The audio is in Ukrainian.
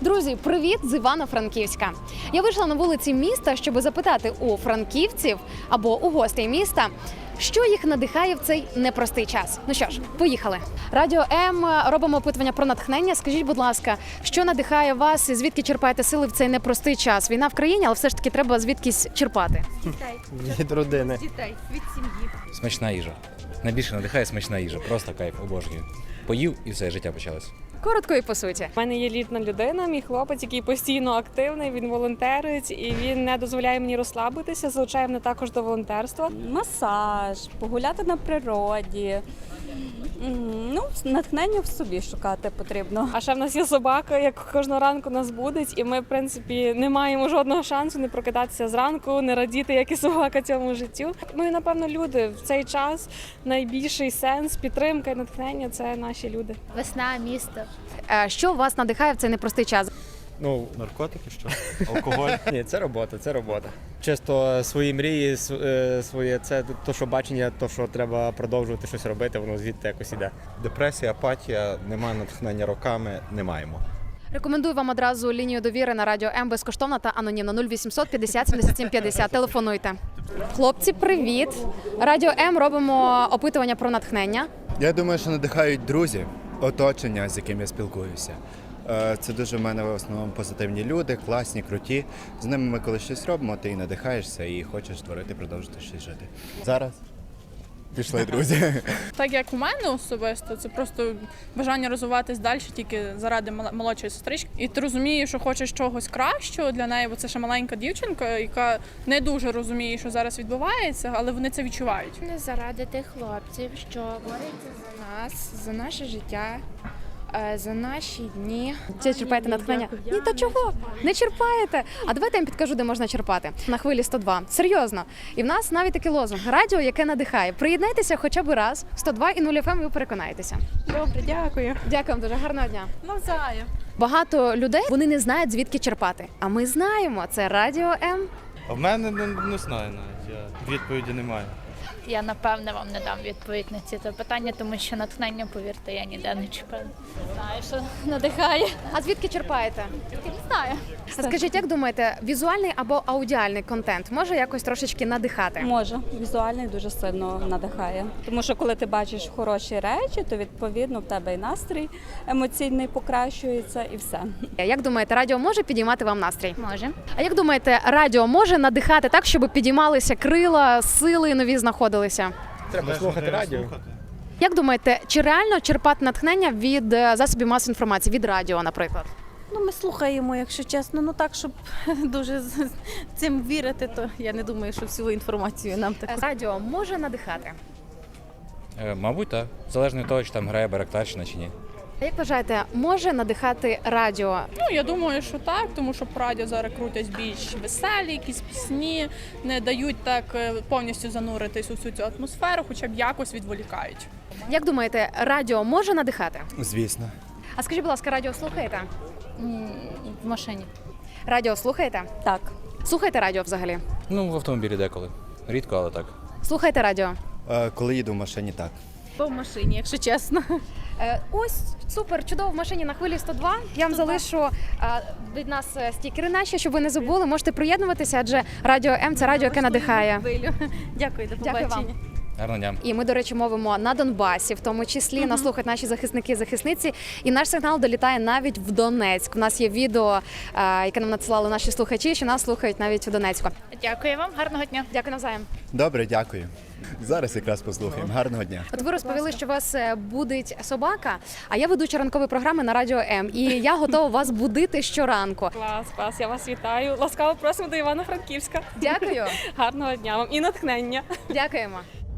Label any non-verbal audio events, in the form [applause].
Друзі, привіт з Івано-Франківська. Я вийшла на вулиці міста, щоб запитати у франківців або у гостей міста, що їх надихає в цей непростий час. Ну що ж, поїхали. Радіо М робимо опитування про натхнення. Скажіть, будь ласка, що надихає вас і звідки черпаєте сили в цей непростий час? Війна в країні, але все ж таки треба звідкись черпати. від родини. дітей від сім'ї. Смачна їжа. Найбільше надихає смачна їжа. Просто кайф, обожнюю. Поїв і все, життя почалось. Коротко і по суті. У мене є літна людина, мій хлопець, який постійно активний, він волонтерить і він не дозволяє мені розслабитися, залучає мене також до волонтерства. Масаж, погуляти на природі. Ну, натхнення в собі шукати потрібно. А ще в нас є собака, як кожного ранку нас будить, і ми, в принципі, не маємо жодного шансу не прокидатися зранку, не радіти, як і собака цьому життю. Ну і напевно, люди в цей час найбільший сенс, підтримка і натхнення це наші люди. Весна, місто. Е, Що вас надихає в цей непростий час? Ну, наркотики, що? Алкоголь. [laughs] Ні, це робота, це робота. Чисто свої мрії, е, своє це то, що бачення, то, що треба продовжувати щось робити, воно звідти якось іде. Депресія, апатія, немає натхнення роками, не маємо. Рекомендую вам одразу лінію довіри на радіо М безкоштовна та анонімна 0800 50 77 50. Телефонуйте. Хлопці, привіт! Радіо М робимо опитування про натхнення. Я думаю, що надихають друзі, оточення, з яким я спілкуюся. Е, Це дуже в мене в основному позитивні люди, класні, круті. З ними ми коли щось робимо, ти і надихаєшся і хочеш творити, продовжити щось жити. Зараз пішли, друзі. [laughs] Так як у мене особисто, це просто бажання розвиватись далі тільки заради молодшої сестрички. І ти розумієш, що хочеш чогось кращого для неї, бо це ще маленька дівчинка, яка не дуже розуміє, що зараз відбувається, але вони це відчувають. Не заради тих хлопців, що борються за нас, за наше життя, за наші дні. Чи черпаєте натхнення? Ні, та чого? Не черпаєте. А давайте я вам підкажу, де можна черпати. На хвилі 102. Серйозно. І в нас навіть такий лозунг радіо, яке надихає. Приєднайтеся хоча б раз. 102 і 0 FM, ви переконаєтеся. Добре, дякую. Дякую вам дуже гарного дня. Навзаєм. Багато людей вони не знають звідки черпати. А ми знаємо. Це радіо М. А в мене не, не знаю навіть. Я відповіді не маю. Я напевне вам не дам відповідь на ці запитання, тому що натхнення, повірте, я ніде не чіпаю. Знаю, що надихає. А звідки черпаєте? Не знаю. А скажіть, як думаєте, візуальний або аудіальний контент може якось трошечки надихати? Може, візуальний дуже сильно надихає. Тому що коли ти бачиш хороші речі, то відповідно в тебе і настрій емоційний покращується, і все. Як думаєте, радіо може підіймати вам настрій? Може. А як думаєте, радіо може надихати так, щоб підіймалися крила, сили нові знаходилися? Треба слухати радіо. Як думаєте, чи реально черпати натхнення від е, засобів масової інформації, від радіо, наприклад? Ну, ми слухаємо, якщо чесно. Ну так, щоб [laughs] дуже цим вірити, то я не думаю, що всю інформацію нам так. Е, Радіо може надихати. Е, мабуть, так. Залежно від того, чи там грає Барактарщина чи ні. А як вважаєте, може надихати радіо? Ну я думаю, що так, тому що по радіо зараз крутять більш веселі, якісь пісні, не дають так е, повністю зануритись у всю цю атмосферу, хоча б якось відволікають. Як думаєте, радіо може надихати? Звісно. А скажіть, будь ласка, радіо слухаєте? В машині. Радіо слухаєте? Так. Слухаєте радіо взагалі? Ну, в автомобілі деколи. Рідко, але так. Слухаєте радіо? Е, Коли їду в машині, так. По в машині, якщо чесно. Е, ось супер, чудово в машині на хвилі 102. Я вам залишу е, від нас е, стікери наші, щоб ви не забули. Можете приєднуватися, адже радіо М це радіо, яке надихає. [laughs] Дякую, до Дякую вам. побачення. Гарного дня. І ми, до речі, мовимо на Донбасі, в тому числі нас слухають наші захисники і захисниці. І наш сигнал долітає навіть в Донецьк. У нас є відео, е, яке нам надсилали наші слухачі, що нас слухають навіть у Донецьку. Дякую вам, гарного дня. Дякую навзаєм. Добре, дякую. Зараз якраз послухаємо. Гарного дня. От ви розповіли, що у вас е, будить собака, а я ведуча ранкової програми на радіо М. І я готова вас будити щоранку. Клас, клас, я вас вітаю. Ласкаво просимо до Івано-Франківська. Дякую, Гарного дня вам і натхнення. дякуємо.